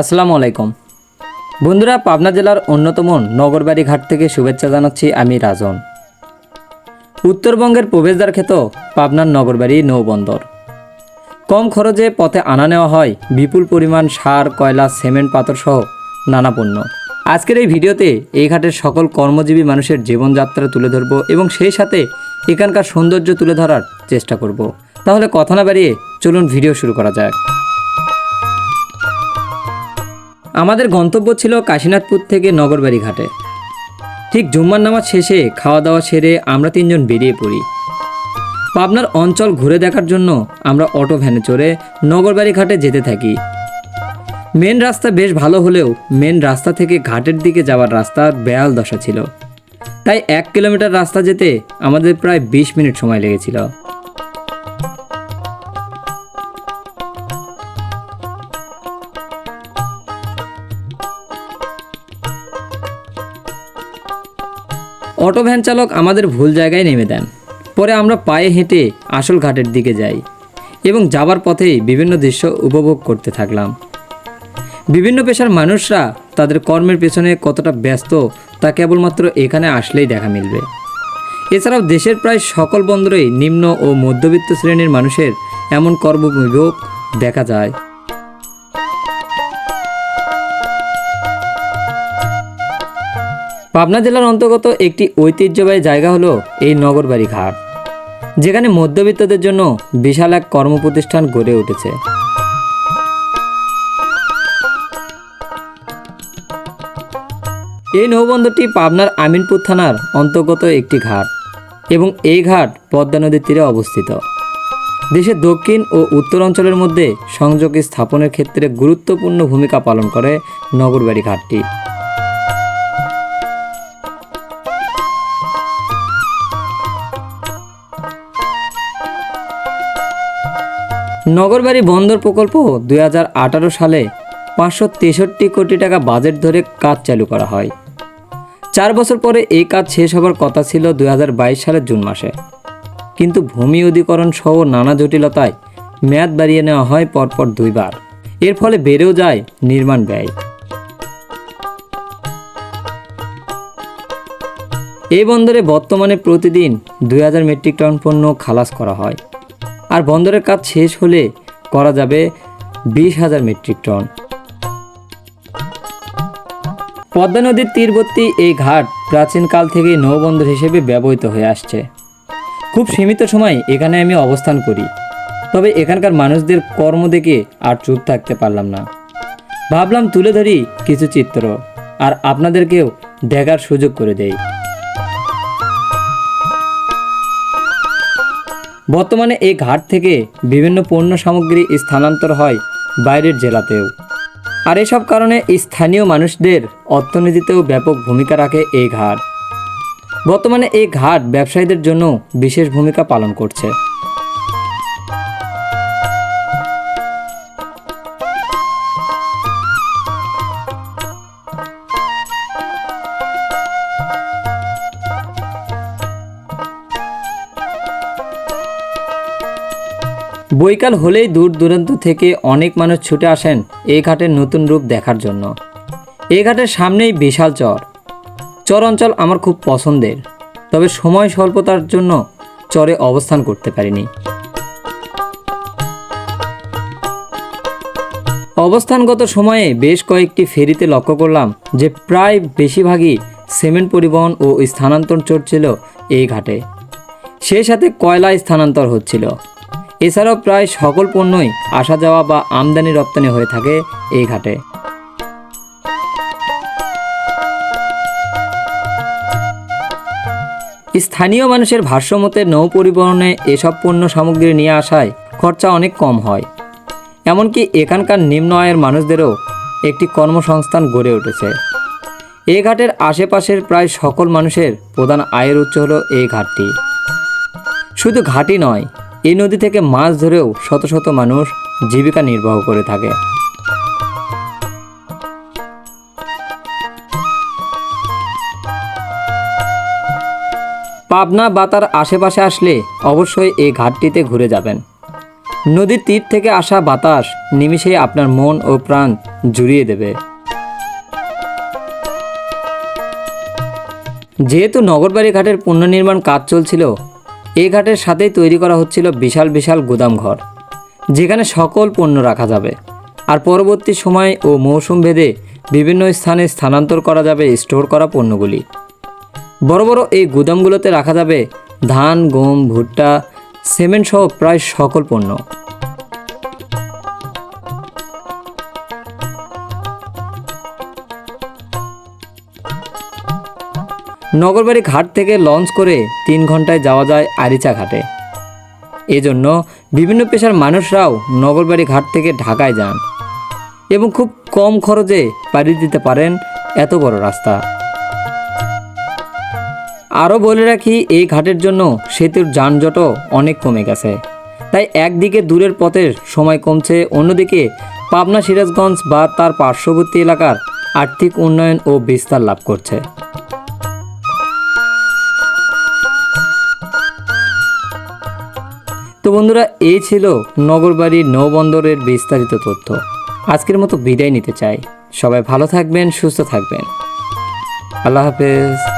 আসসালামু আলাইকুম। বন্ধুরা, পাবনা জেলার অন্যতম নগরবাড়ি ঘাট থেকে শুভেচ্ছা জানাচ্ছি আমি রাজন। উত্তরবঙ্গের প্রবেশদ্বার খেত পাবনার নগরবাড়ি নৌবন্দর। কম খরচে পথে আনা নেওয়া হয় বিপুল পরিমাণ সার, কয়লা, সিমেন্ট, পাথর সহ নানা পণ্য। আজকের এই ভিডিওতে এই ঘাটের সকল কর্মজীবী মানুষের জীবনযাত্রা তুলে ধরব এবং সেই সাথে এখানকার সৌন্দর্য তুলে ধরার চেষ্টা করব। তাহলে কথা না বাড়িয়ে চলুন ভিডিও শুরু করা যাক। আমাদের গন্তব্য ছিল কাশীনাথপুর থেকে নগরবাড়ি ঘাটে ঠিক জুম্মার নামাজ শেষে খাওয়া দাওয়া সেরে আমরা তিনজন বেরিয়ে পড়ি। পাবনার অঞ্চল ঘুরে দেখার জন্য আমরা অটো ভ্যানে চড়ে নগরবাড়ি ঘাটে যেতে থাকি। মেন রাস্তা বেশ ভালো হলেও মেন রাস্তা থেকে ঘাটের দিকে যাওয়ার রাস্তার বেয়াল দশা ছিল। তাই এক কিলোমিটার রাস্তা যেতে আমাদের প্রায় বিশ মিনিট সময় লেগেছিল। অটো ভ্যান চালক আমাদের ভুল জায়গায় নেমে দেন। পরে আমরা পায়ে হেঁটে আসল ঘাটের দিকে যাই এবং যাবার পথেই বিভিন্ন দৃশ্য উপভোগ করতে থাকলাম। বিভিন্ন পেশার মানুষরা তাদের কর্মের পেছনে কতটা ব্যস্ত তা কেবলমাত্র এখানে আসলেই দেখা মিলবে। এছাড়াও দেশের প্রায় সকল বন্দরেই নিম্ন ও মধ্যবিত্ত শ্রেণির মানুষের এমন কর্মবিভোগ দেখা যায়। পাবনা জেলার অন্তর্গত একটি ঐতিহ্যবাহী জায়গা হলো এই নগরবাড়ি ঘাট, যেখানে মধ্যবিত্তদের জন্য বিশাল এক কর্মপ্রতিষ্ঠান গড়ে উঠেছে। এই নৌবন্দরটি পাবনার আমিনপুর থানার অন্তর্গত একটি ঘাট এবং এই ঘাট পদ্মা নদীর তীরে অবস্থিত। দেশের দক্ষিণ ও উত্তর অঞ্চলের মধ্যে সংযোগ স্থাপনের ক্ষেত্রে গুরুত্বপূর্ণ ভূমিকা পালন করে নগরবাড়ি ঘাটটি। নগরবাড়ি বন্দর প্রকল্প দুই হাজার আঠারো সালে পাঁচশো তেষট্টি কোটি টাকা বাজেট ধরে কাজ চালু করা হয়। চার বছর পরে এই কাজ শেষ হবার কথা ছিল দুই হাজার বাইশ সালের জুন মাসে। কিন্তু ভূমি অধিকরণ সহ নানা জটিলতায় মেয়াদ বাড়িয়ে নেওয়া হয় পরপর দুইবার। এর ফলে বেড়েও যায় নির্মাণ ব্যয়। এই বন্দরে বর্তমানে প্রতিদিন দুই হাজার মেট্রিক টন পণ্য খালাস করা হয়। আর বন্দরের কাজ শেষ হলে করা যাবে বিশ হাজার মেট্রিক টন। পদ্মা নদীর তীরবর্তী এই ঘাট প্রাচীনকাল থেকেই নৌবন্দর হিসেবে ব্যবহৃত হয়ে আসছে। খুব সীমিত সময় এখানে আমি অবস্থান করি, তবে এখানকার মানুষদের কর্ম দেখে আর চুপ থাকতে পারলাম না। ভাবলাম তুলে ধরি কিছু চিত্র, আর আপনাদেরকেও দেখার সুযোগ করে দেই। বর্তমানে এই ঘাট থেকে বিভিন্ন পণ্য সামগ্রী স্থানান্তর হয় বাইরের জেলাতেও। আর এসব কারণে স্থানীয় মানুষদের অর্থনীতিতেও ব্যাপক ভূমিকা রাখে এই ঘাট। বর্তমানে এই ঘাট ব্যবসায়ীদের জন্য বিশেষ ভূমিকা পালন করছে। বৈকাল হলেই দূর দূরান্ত থেকে অনেক মানুষ ছুটে আসেন এই ঘাটের নতুন রূপ দেখার জন্য। এই ঘাটের সামনেই বিশাল চর। চর অঞ্চল আমার খুব পছন্দের, তবে সময় স্বল্পতার জন্য চরে অবস্থান করতে পারিনি। অবস্থানগত সময়ে বেশ কয়েকটি ফেরিতে লক্ষ্য করলাম যে প্রায় বেশিরভাগই সিমেন্ট পরিবহন ও স্থানান্তর চলছিল এই ঘাটে। সেই সাথে কয়লা স্থানান্তর হচ্ছিল। এছাড়াও প্রায় সকল পণ্যই আসা যাওয়া বা আমদানি রপ্তানি হয়ে থাকে এই ঘাটে। স্থানীয় মানুষের ভাষ্যমতে নৌ পরিবহনে এসব পণ্য সামগ্রী নিয়ে আসায় খরচা অনেক কম হয়। এমনকি এখানকার নিম্ন আয়ের মানুষদেরও একটি কর্মসংস্থান গড়ে উঠেছে। এই ঘাটের আশেপাশের প্রায় সকল মানুষের প্রধান আয়ের উৎস হলো এই ঘাটটি। শুধু ঘাটই নয় এই নদী থেকে মাছ ধরেও শত শত মানুষ জীবিকা নির্বাহ করে থাকে। পাবনা বা তার আশেপাশে আসলে অবশ্যই এই ঘাটটিতে ঘুরে যাবেন। নদীর তীর থেকে আসা বাতাস নিমিষেই আপনার মন ও প্রাণ জুড়িয়ে দেবে। যেহেতু নগরবাড়ি ঘাটের পুনর্নির্মাণ কাজ চলছিল এই ঘাটের সাথেই তৈরি করা হচ্ছিল বিশাল বিশাল গুদাম ঘর, যেখানে সকল পণ্য রাখা যাবে। আর পরবর্তী সময় ও মৌসুম ভেদে বিভিন্ন স্থানে স্থানান্তর করা যাবে স্টোর করা পণ্যগুলি। বড় বড় এই গুদামগুলোতে রাখা যাবে ধান, গম, ভুট্টা সিমেন্ট সহ প্রায় সকল পণ্য। নগরবাড়ি ঘাট থেকে লঞ্চ করে তিন ঘন্টায় যাওয়া যায় আরিচা ঘাটে। এজন্য বিভিন্ন পেশার মানুষরাও নগরবাড়ি ঘাট থেকে ঢাকায় যান এবং খুব কম খরচে পাড়ি দিতে পারেন এত বড় রাস্তা। আরও বলে রাখি, এই ঘাটের জন্য সেতুর যানজটও অনেক কমে গেছে। তাই একদিকে দূরের পথের সময় কমছে, অন্যদিকে পাবনা সিরাজগঞ্জ বা তার পার্শ্ববর্তী এলাকার আর্থিক উন্নয়ন ও বিস্তার লাভ করছে। তো বন্ধুরা, এই ছিল নগরবাড়ির নৌবন্দরের বিস্তারিত তথ্য। আজকের মতো বিদায় নিতে চাই। সবাই ভালো থাকবেন, সুস্থ থাকবেন। আল্লাহ হাফেজ।